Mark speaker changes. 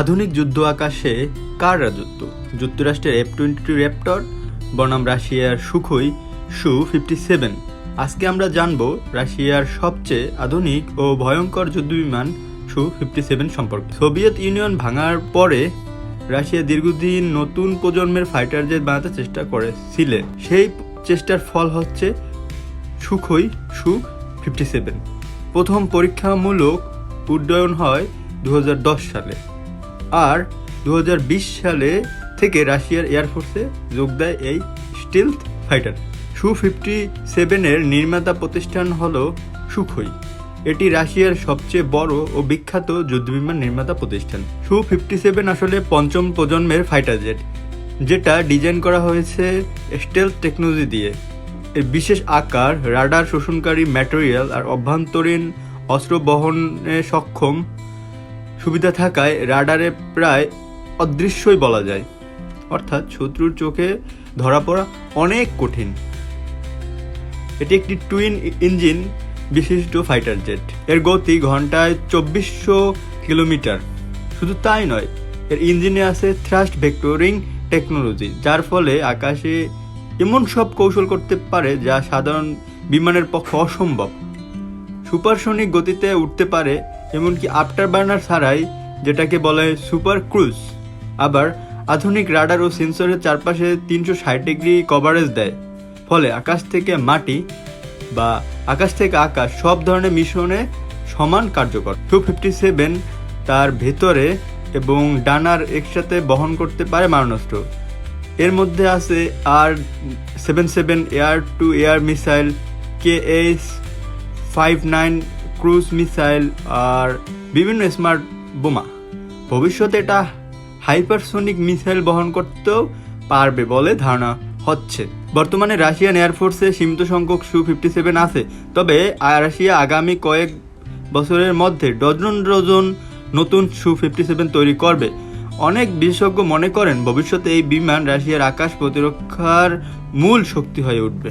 Speaker 1: আধুনিক যুদ্ধ আকাশে কার রাজত্ব? যুক্তরাষ্ট্রের এফ টোয়েন্টি র্যাপ্টর বনাম রাশিয়ার সুখই সু ফিফটি সেভেন আজকে আমরা জানব রাশিয়ার সবচেয়ে আধুনিক ও ভয়ঙ্কর যুদ্ধবিমান সু ফিফটি সেভেন সম্পর্কে। সোভিয়েত ইউনিয়ন ভাঙার পরে রাশিয়া দীর্ঘদিন নতুন প্রজন্মের ফাইটার জেট বানাতে চেষ্টা করেছিল। সেই চেষ্টার ফল হচ্ছে সুখই সু ফিফটি সেভেন প্রথম পরীক্ষামূলক উড্ডয়ন হয় দু হাজার দশ সালে। আর দু হাজার বিশ সালে থেকে রাশিয়ার এয়ারফোর্সে যোগ দেয় এই স্টিলথ ফাইটার সু ফিফটি সেভেনের নির্মাতা প্রতিষ্ঠান হল সুখই। এটি রাশিয়ার সবচেয়ে বড় ও বিখ্যাত যুদ্ধবিমান নির্মাতা প্রতিষ্ঠান। সু ফিফটি সেভেন আসলে পঞ্চম প্রজন্মের ফাইটার জেট যেটা ডিজাইন করা হয়েছে স্টেলথ টেকনোলজি দিয়ে। এর বিশেষ আকার রাডার শোষণকারী ম্যাটেরিয়াল আর অভ্যন্তরীণ অস্ত্র বহনে সক্ষম সুবিধা থাকায় রাডারে প্রায় অদৃশ্যই বলা যায়। অর্থাৎ শত্রুর চোখে ধরা পড়া অনেক কঠিন। এটি একটি টুইন ইঞ্জিন বিশিষ্ট ফাইটার জেট। এর গতি ঘন্টায় চব্বিশশো কিলোমিটার। শুধু তাই নয়, এর ইঞ্জিনে আছে থ্রাস্ট ভেক্টরিং টেকনোলজি, যার ফলে আকাশে এমন সব কৌশল করতে পারে যা সাধারণ বিমানের পক্ষে অসম্ভব। সুপারসনিক গতিতে উঠতে পারে এমনকি আফটার বার্নার ছাড়াই যেটাকে বলে সুপার ক্রুজ আবার আধুনিক রাডার ও সেন্সরের চারপাশে তিনশো ষাট ডিগ্রি কভারেজ দেয়। ফলে আকাশ থেকে মাটি বা আকাশ থেকে আকাশ সব ধরনের মিশনে সমান কার্যকর। টু ফিফটি সেভেন তার ভেতরে এবং ডানার একসাথে বহন করতে পারে মারণাস্ত্র। এর মধ্যে আছে R seven seven air to air missile K H five nine cruise missile আর বিভিন্ন স্মার্ট বোমা। ভবিষ্যতে এটা হাইপারসোনিক মিসাইল বহন করতেও পারবে বলে ধারণা হচ্ছে। বর্তমানে রাশিয়ান এয়ারফোর্সে সীমিত সংখ্যক সু ফিফটি সেভেন আছে, তবে রাশিয়া আগামী কয়েক বছরের মধ্যে ডজন ডজন নতুন সু ফিফটি সেভেন তৈরি করবে। অনেক বিশেষজ্ঞ মনে করেন, ভবিষ্যতে এই বিমান রাশিয়ার আকাশ প্রতিরক্ষার মূল শক্তি হয়ে উঠবে।